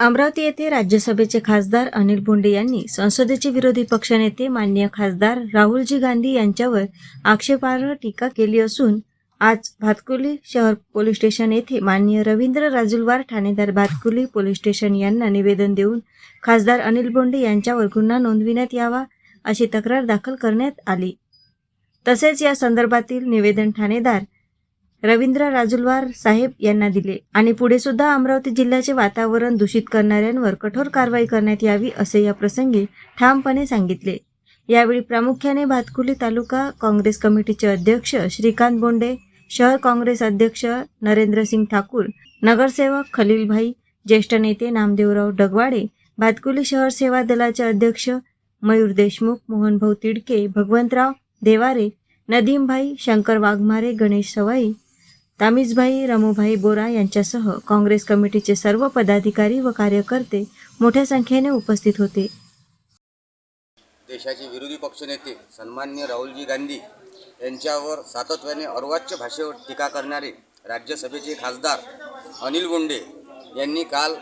अमरावती येथे राज्यसभेचे खासदार अनिल बोंडे यांनी संसदेचे विरोधी पक्षनेते मान्य खासदार राहुलजी गांधी यांच्यावर आक्षेपार्ह टीका केली असून आज भातकुली शहर पोलीस स्टेशन येथे माननीय रवींद्र राजुलवार ठाणेदार भातकुली पोलीस स्टेशन यांना निवेदन देऊन खासदार अनिल बोंडे यांच्यावर गुन्हा नोंदविण्यात यावा अशी तक्रार दाखल करण्यात आली. तसेच या संदर्भातील निवेदन ठाणेदार रवींद्र राजुलवार साहेब यांना दिले. आणि पुढे सुद्धा अमरावती जिल्ह्याचे वातावरण दूषित करणाऱ्यांवर कठोर कारवाई करण्यात यावी असे या प्रसंगी ठामपणे सांगितले. यावेळी प्रामुख्याने भातकुली तालुका काँग्रेस कमिटीचे अध्यक्ष श्रीकांत बोंडे शहर काँग्रेस अध्यक्ष नरेंद्रसिंग ठाकूर नगरसेवक खलीलभाई ज्येष्ठ नेते नामदेवराव डगवाडे भातकुली शहर सेवा दलाचे अध्यक्ष मयूर देशमुख मोहनभाऊ तिडके भगवंतराव देवारे नदीमभाई शंकर वाघमारे गणेश सवाई तामिजभाई रमूभाई बोरा यांच्यासह काँग्रेस कमिटीचे सर्व पदाधिकारी व कार्यकर्ते मोठ्या संख्येने उपस्थित होते. देशाचे विरोधी पक्षनेते सन्मान्य राहुलजी गांधी यांच्यावर सातत्याने अर्वाच्य भाषेवर टीका करणारे राज्यसभेचे खासदार अनिल बोंडे यांनी काल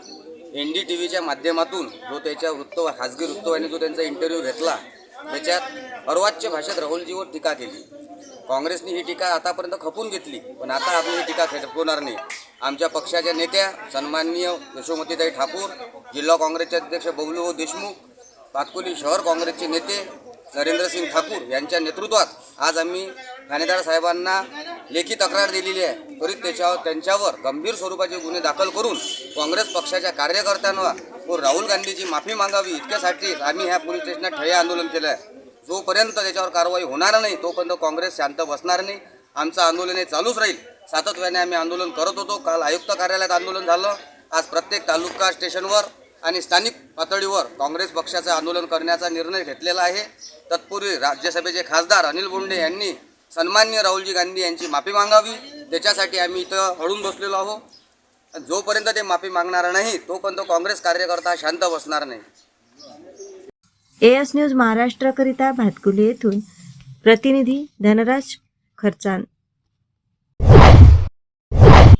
एन डी टी व्हीच्या माध्यमातून जो त्याच्या वृत्त खाजगी वृत्तवाहिनी जो त्यांचा इंटरव्ह्यू घेतला त्याच्यात अर्वाच्य भाषेत राहुलजीवर टीका केली. काँग्रेसने ही टीका आतापर्यंत खपून घेतली पण आता आपण ही टीका खपवणार नाही. आमच्या पक्षाच्या नेत्या सन्माननीय यशोमतीताई ठाकूर जिल्हा काँग्रेसचे अध्यक्ष बबलू देशमुख पातकुली शहर काँग्रेसचे नेते नरेंद्रसिंग ठाकूर यांच्या नेतृत्वात आज आम्ही ठाणेदार साहेबांना लेखी तक्रार दिलेली आहे. त्वरित त्याच्यावर त्यांच्यावर गंभीर स्वरूपाचे गुन्हे दाखल करून काँग्रेस पक्षाच्या कार्यकर्त्यांवर व राहुल गांधीची माफी मागावी इतक्यासाठी आम्ही ह्या पोलीस स्टेशनात ठळे आंदोलन केलं आहे जोपर्यंत त्याच्यावर कारवाई होणार नाही तोपर्यंत काँग्रेस शांत बसणार नाही. आमचं आंदोलन हे चालूच राहील. सातत्याने आम्ही आंदोलन करत होतो. काल आयुक्त कार्यालयात आंदोलन झालं. आज प्रत्येक तालुका स्टेशनवर आणि स्थानिक पातळीवर काँग्रेस पक्षाचं आंदोलन करण्याचा निर्णय घेतलेला आहे. तत्पूर्वी राज्यसभेचे खासदार अनिल बोंडे यांनी सन्मान्य राहुलजी गांधी यांची माफी मागावी. त्याच्यासाठी आम्ही इथं हळून बसलेलो आहोत. जोपर्यंत ते माफी मागणार नाही तोपर्यंत काँग्रेस कार्यकर्ता शांत बसणार नाही. एएस न्यूज महाराष्ट्राकरिता भातकुली येथून प्रतिनिधी धनराज खर्चान.